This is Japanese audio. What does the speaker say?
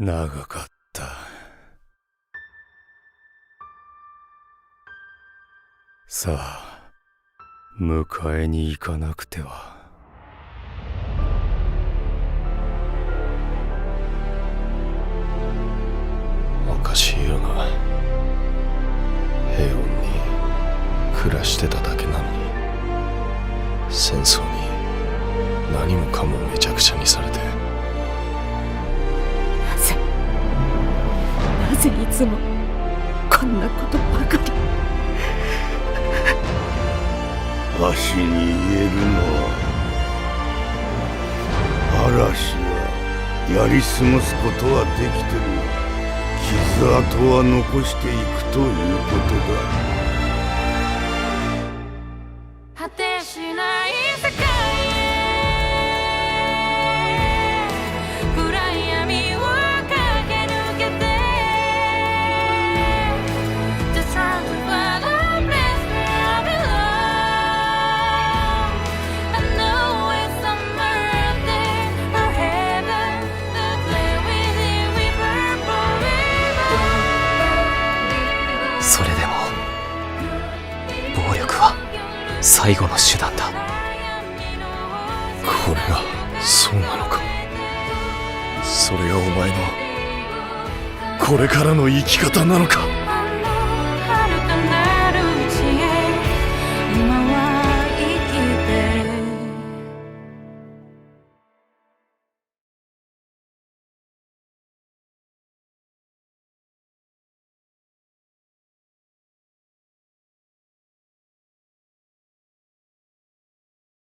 長かった。さあ迎えに行かなくては。おかしいよな。平穏に暮らしてただけなのに戦争に何もかもめちゃくちゃにされて。つもこんなことばかり。わしに言えるの。は嵐はやり過ごすことはできても傷跡は残していくということだ。果てしないそれでも暴力は最後の手段だ。これがそうなのか。それがお前のこれからの生き方なのか。